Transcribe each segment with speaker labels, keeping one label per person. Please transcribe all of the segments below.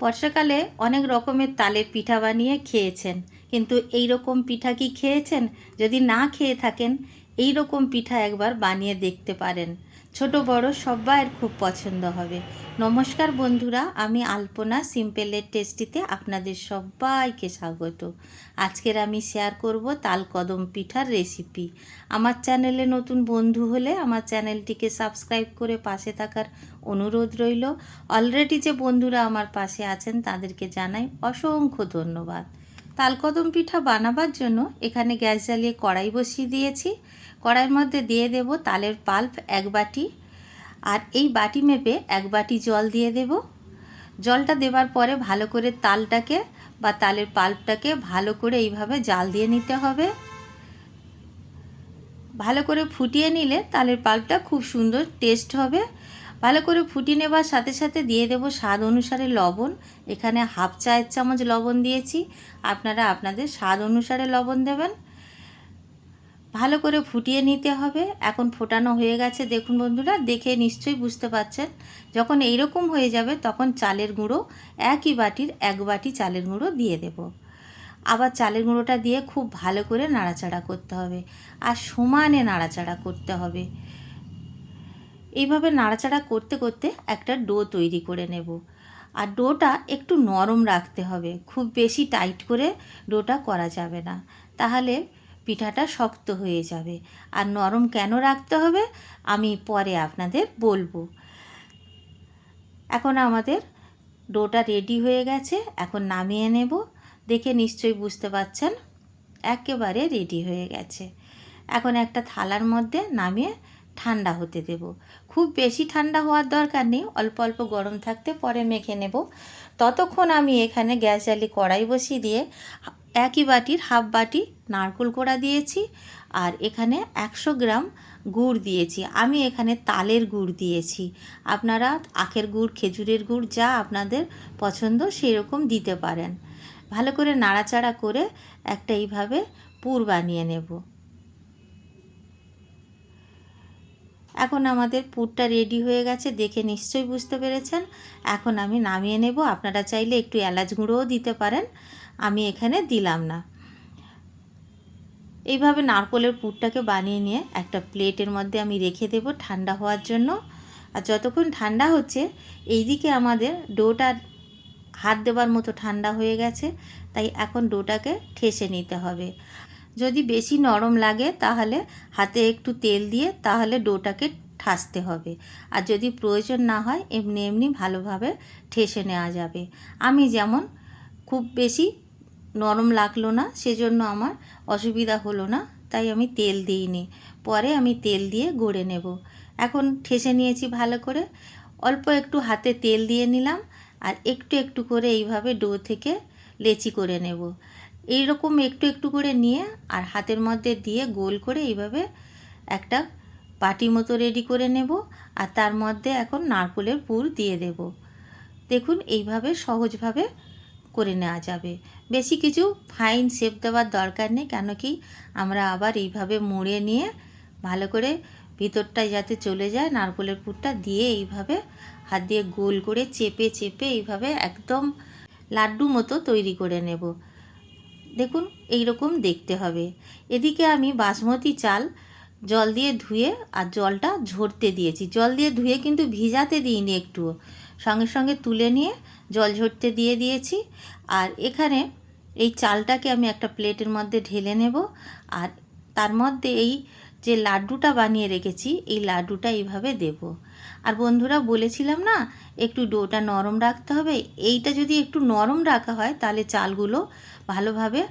Speaker 1: বর্ষাকালে অনেক রকমের তালের পিঠা বানিয়ে খেয়েছেন। কিন্তু এই রকম পিঠা কি খেয়েছেন? যদি না খেয়ে থাকেন এই রকম পিঠা একবার বানিয়ে দেখতে পারেন। ছোট বড় সবাইয়ের খুব পছন্দ হবে। নমস্কার বন্ধুরা, আমি আলপনা সিম্পলের টেস্টিতে আপনাদের সবাইকে স্বাগত। আজকের আমি শেয়ার করব তাল কদম পিঠার রেসিপি আমার চ্যানেলে নতুন বন্ধু হলে আমার চ্যানেলটিকে সাবস্ক্রাইব করে পাশে থাকার অনুরোধ রইল। অলরেডি যে বন্ধুরা আমার পাশে আছেন, তাদেরকে জানাই অসংখ্য ধন্যবাদ। তালকদম পিঠা বানাবার জন্য এখানে গ্যাস জ্বালিয়ে কড়াই বসিয়ে দিয়েছি। কড়াইয়ের মধ্যে দিয়ে দেব তালের পাল্প এক বাটি আর এই বাটি মেপে এক বাটি জল দিয়ে দেব। জলটা দেবার পরে ভালো করে তালটাকে বা তালের পাল্পটাকে ভালো করে এইভাবে জাল দিয়ে নিতে হবে। ভালো করে ফুটিয়ে নিলে তালের পাল্পটা খুব সুন্দর টেস্ট হবে। ভালো করে ফুটিয়ে নেবার সাথে সাথে দিয়ে দেব স্বাদ অনুসারে লবণ। এখানে হাফ চায়ের চামচ লবণ দিয়েছি। আপনারা আপনাদের স্বাদ অনুসারে লবণ দেবেন। ভালো করে ফুটিয়ে নিতে হবে। এখন ফোটানো হয়ে গেছে। দেখুন বন্ধুরা, দেখে নিশ্চয়ই বুঝতে পারছেন যখন এইরকম হয়ে যাবে, তখন চালের গুঁড়ো একই বাটির এক বাটি চালের গুঁড়ো দিয়ে দেব। আবার চালের গুঁড়োটা দিয়ে খুব ভালো করে নাড়াচাড়া করতে হবে। আর সমানে নাড়াচাড়া করতে হবে। এইভাবে নাড়াচাড়া করতে করতে একটা ডো তৈরি করে নেব। আর ডোটা একটু নরম রাখতে হবে। খুব বেশি টাইট করে ডোটা করা যাবে না। তাহলে পিঠাটা শক্ত হয়ে যাবে। আর নরম কেন রাখতে হবে আমি পরে আপনাদের বলব। এখন আমাদের ডোটা রেডি হয়ে গেছে। এখন নামিয়ে নেব। দেখে নিশ্চয়ই বুঝতে পাচ্ছেন, একেবারে রেডি হয়ে গেছে। এখন একটা থালার মধ্যে নামিয়ে ঠান্ডা হতে দেব। খুব বেশি ঠান্ডা হওয়ার দরকার নেই, অল্প অল্প গরম থাকতে পরে মেখে নেব। ততক্ষণ আমি এখানে গ্যাস জ্বালিয়ে কড়াই বসিয়ে দিয়ে একই বাটির হাফ বাটি নারকোল কোড়া দিয়েছি আর এখানে একশো গ্রাম গুড় দিয়েছি। আমি এখানে তালের গুড় দিয়েছি। আপনারা আখের গুড়, খেজুরের গুড়, যা আপনাদের পছন্দ সেরকম দিতে পারেন। ভালো করে নাড়াচাড়া করে একটা এইভাবে পুর বানিয়ে নেব। এখন আমাদের পুরটা রেডি হয়ে গেছে, দেখে নিশ্চয়ই বুঝতে পেরেছেন। এখন আমি নামিয়ে নেব, আপনারা চাইলে একটু এলাচ গুঁড়োও দিতে পারেন, আমি এখানে দিলাম না। এইভাবে নারকলের পুরটাকে বানিয়ে নিয়ে একটা প্লেটের মধ্যে আমি রেখে দেব ঠান্ডা হওয়ার জন্য। আর যতক্ষণ ঠান্ডা হচ্ছে, এইদিকে আমাদের ডোটা হাত দেবার মতো ঠান্ডা হয়ে গেছে, তাই এখন ডোটাকে ঠেসে নিতে হবে। যদি বেশি নরম লাগে তাহলে হাতে একটু তেল দিয়ে তাহলে ডোটাকে ঠাসতে হবে। আর যদি প্রয়োজন না হয়, এমনি এমনি ভালোভাবে ঠেসে নেওয়া যাবে। আমি যেমন খুব বেশি নরম লাগল না, সেজন্য আমার অসুবিধা হলো না, তাই আমি তেল দিইনি। পরে আমি তেল দিয়ে গড়ে নেব। এখন ঠেসে নিয়েছি ভালো করে। অল্প একটু হাতে তেল দিয়ে নিলাম আর একটু একটু করে এইভাবে ডো থেকে লেচি করে নেব। এই রকম একটু একটু করে নিয়ে আর হাতের মধ্যে দিয়ে গোল করে এইভাবে একটা পাটি মতো রেডি করে নেব আর তার মধ্যে এখন নারকোলের পুর দিয়ে দেব। দেখুন এইভাবে সহজভাবে করে নেওয়া যাবে। বেশি কিছু ফাইন শেপ দেওয়ার দরকার নেই, কেন কি আমরা আবার এইভাবে মুড়ে নিয়ে ভালো করে ভিতরটায় যাতে চলে যায়, নারকোলের পুরটা দিয়ে এইভাবে হাত দিয়ে গোল করে চেপে চেপে এইভাবে একদম লাড্ডু মতো তৈরি করে নেব। দেখুন এই রকম দেখতে হবে। এদিকে আমি বাসমতি চাল জল দিয়ে ধুয়ে আর জলটা ঝরতে দিয়েছি। জল দিয়ে ধুয়ে কিন্তু ভিজাতে দিইনি একটুও সঙ্গে সঙ্গে তুলে নিয়ে জল ঝরতে দিয়ে দিয়েছি। আর এখানে এই চালটাকে আমি একটা প্লেটের মধ্যে ঢেলে নেব। আর তার মধ্যে এই যে লাড্ডুটা বানিয়ে রেখেছি, এই লাড্ডুটা এইভাবে দেব। আর বন্ধুরা, বলেছিলাম না, একটু ডোটা নরম রাখতে হবে। এইটা যদি একটু নরম রাখা হয়, তাহলে চালগুলো ভালোভাবে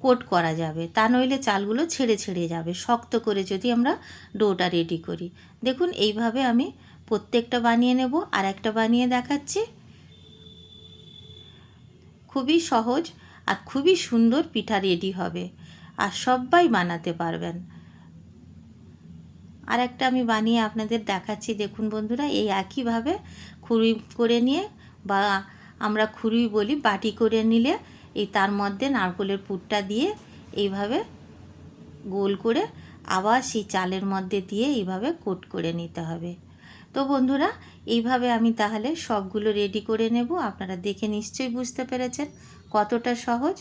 Speaker 1: কোট করা যাবে। তা নইলে চালগুলো ছেড়ে ছেড়ে যাবে। শক্ত করে যদি আমরা ডোটা রেডি করি। দেখুন, এইভাবে আমি প্রত্যেকটা বানিয়ে নেব। আর একটা বানিয়ে দেখাচ্ছি। খুবই সহজ আর খুবই সুন্দর পিঠা রেডি হবে। আর সবাই বানাতে পারবেন। আর একটা আমি বানিয়ে আপনাদের দেখাচ্ছি। দেখুন বন্ধুরা, এই একইভাবে খুঁড়ি করে নিয়ে বা আমরা খুঁড়ি বলি বাটি করে নিলে, এই তার মধ্যে নারকলের পুরটা দিয়ে এইভাবে গোল করে আবার সেই চালের মধ্যে দিয়ে এইভাবে কোট করে নিতে হবে। তো বন্ধুরা, এইভাবে আমি তাহলে সবগুলো রেডি করে নেব। আপনারা দেখে নিশ্চয়ই বুঝতে পেরেছেন কতটা সহজ।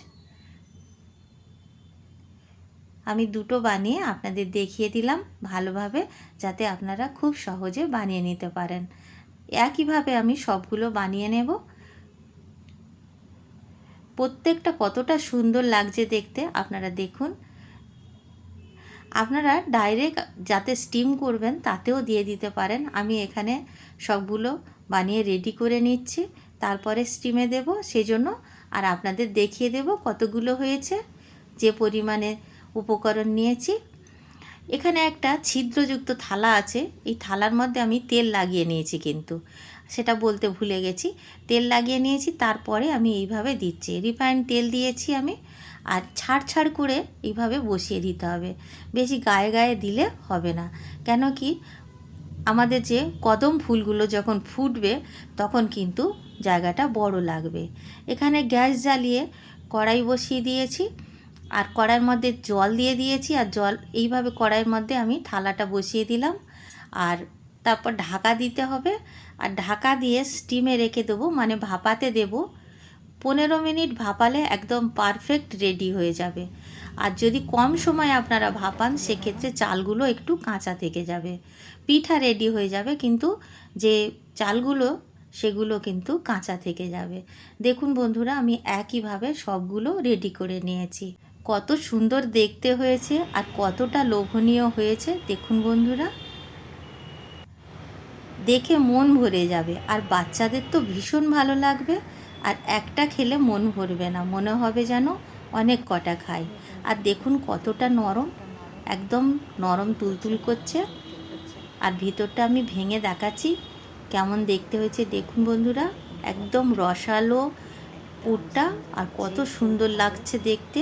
Speaker 1: আমি দুটো বানিয়ে আপনাদের দেখিয়ে দিলাম ভালোভাবে যাতে আপনারা খুব সহজে বানিয়ে নিতে পারেন। একইভাবে আমি সবগুলো বানিয়ে নেব। প্রত্যেকটা কতটা সুন্দর লাগছে দেখতে আপনারা দেখুন। আপনারা ডাইরেক্ট যাতে স্টিম করবেন তাতেও দিয়ে দিতে পারেন। আমি এখানে সবগুলো বানিয়ে রেডি করে নিচ্ছি। তারপরে স্টিমে দেব, সেজন্য আর আপনাদের দেখিয়ে দেব কতগুলো হয়েছে। যে পরিমাণে উপকরণ নিয়েছি। এখানে একটা ছিদ্রযুক্ত থালা আছে। এই থালার মধ্যে আমি তেল লাগিয়ে নিয়েছি কিন্তু। সেটা বলতে ভুলে গেছি। তেল লাগিয়ে নিয়েছি, তারপরে আমি এইভাবে দিচ্ছি। রিফাইন্ড তেল দিয়েছি আমি, আর ছাড় ছাড় করে এইভাবে বসিয়ে দিতে হবে। বেশি গায়ে গায়ে দিলে হবে না। কেন কি, আমাদের যে কদম ফুলগুলো যখন ফুটবে, তখন কিন্তু জায়গাটা বড় লাগবে। এখানে গ্যাস জ্বালিয়ে কড়াই বসিয়ে দিয়েছি। আর কড়াইয়ের মধ্যে জল দিয়ে দিয়েছি আর জল এইভাবে কড়াইয়ের মধ্যে আমি থালাটা বসিয়ে দিলাম। আর তারপর ঢাকা দিতে হবে। আর ঢাকা দিয়ে স্টিমে রেখে দেবো মানে ভাপাতে দেবো। পনেরো মিনিট ভাপালে একদম পারফেক্ট রেডি হয়ে যাবে। আর যদি কম সময় আপনারা ভাপান, সেক্ষেত্রে চালগুলো একটু কাঁচা থেকে যাবে। পিঠা রেডি হয়ে যাবে, কিন্তু যে চালগুলো, সেগুলো কিন্তু কাঁচা থেকে যাবে। দেখুন বন্ধুরা, আমি একইভাবে সবগুলো রেডি করে নিয়েছি। কত সুন্দর দেখতে হয়েছে আর কতটা লোভনীয় হয়েছে, দেখুন বন্ধুরা। দেখে মন ভরে যাবে, আর বাচ্চাদের তো ভীষণ ভালো লাগবে, আর একটা খেলে মন ভরবে না, মনে হবে যেন অনেক কটা খাই। আর দেখুন কতটা নরম, একদম নরম তুলতুল করছে। আর ভিতরটা আমি ভেঙে দেখাচ্ছি, কেমন দেখতে হয়েছে, দেখুন বন্ধুরা, একদম রসালো পুরটা, আর কত সুন্দর লাগছে দেখতে।